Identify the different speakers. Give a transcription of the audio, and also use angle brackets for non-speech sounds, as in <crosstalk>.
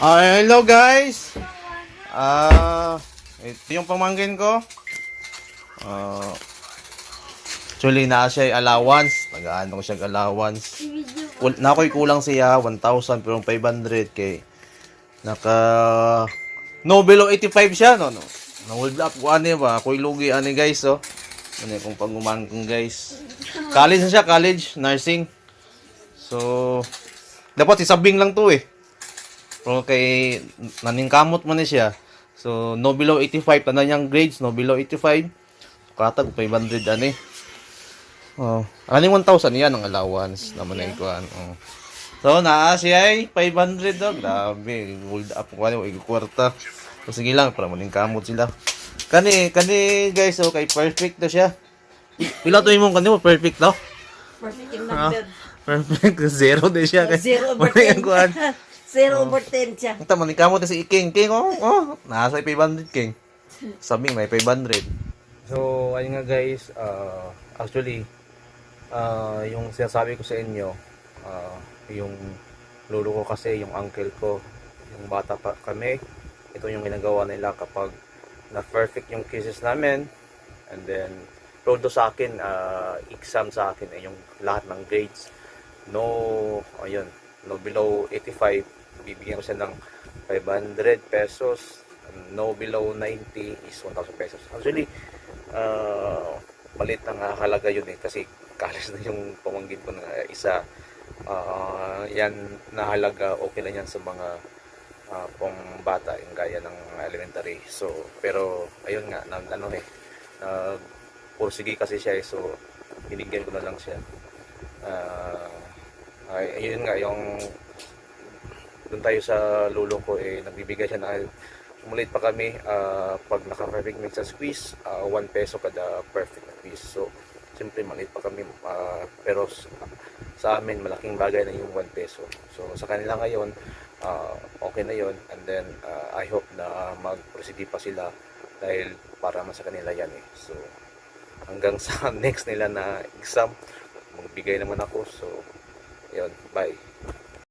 Speaker 1: Ah, hello guys. Ah, ito yung pamangkin ko. Ah, actually na siya ay allowance. Nag-aano ko siya allowance. Kul na ako'y kulang siya 1,000 pero 500 kay naka no below 85 siya no no. Na hold up ko ani ba? Ako'y lugi ani guys oh. Ano kung pagumangkin guys. College na siya, college, nursing. So, dapat isabing lang to eh. Pero kay naningkamot man ni siya. So no below 85 tanan niyang grades no below 85. Katag 500 ani. Oh, ani 1,000 yan ang allowance naman ay kuan. Oh. So naa siya ay 500 dog. Grabe, hold up ko ano kwarta. So sige lang para maningkamot sila. Kani kani guys oh kay perfect to siya. Pila to imong kani mo perfect daw?
Speaker 2: Perfect yung
Speaker 1: Ah,
Speaker 2: number.
Speaker 1: perfect <laughs> zero din siya kay.
Speaker 2: Zero over <laughs>
Speaker 1: Wala yung
Speaker 2: 10. <laughs> Zero over 10 siya.
Speaker 1: Ang tama ni kamo si King. King oh, oh nasa 500 King. Sabing may 500. So, ayun nga guys, uh, actually uh, yung sinasabi ko sa inyo, uh, yung lolo ko kasi, yung uncle ko, yung bata pa kami, ito yung ginagawa nila kapag na perfect yung cases namin and then todo sa akin uh, exam sa akin ay yung lahat ng grades no ayun no below 85 bibigyan ko siya ng 500 pesos. No below 90 is 1,000 pesos. Actually uh, malit ang halaga yun eh kasi college na yung pamangkin ko na isa. Uh, yan na halaga okay lang yan sa mga uh, pong bata yung gaya ng elementary. So pero ayun nga na, ano eh nag pursige kasi siya eh, so binigyan ko na lang siya. Ah, ay, ayun nga yung doon tayo sa lulo ko eh nagbibigay siya na umulit pa kami ah, pag naka-perfect mix sa squeeze 1 peso kada perfect na quiz so siyempre maliit pa kami ah, pero sa amin malaking bagay na yung 1 peso. So sa kanila ngayon ah, okay na yon and then ah, I hope na mag-proceed pa sila dahil para man sa kanila yan eh. So hanggang sa <laughs> next nila na exam magbigay naman ako. So yun bye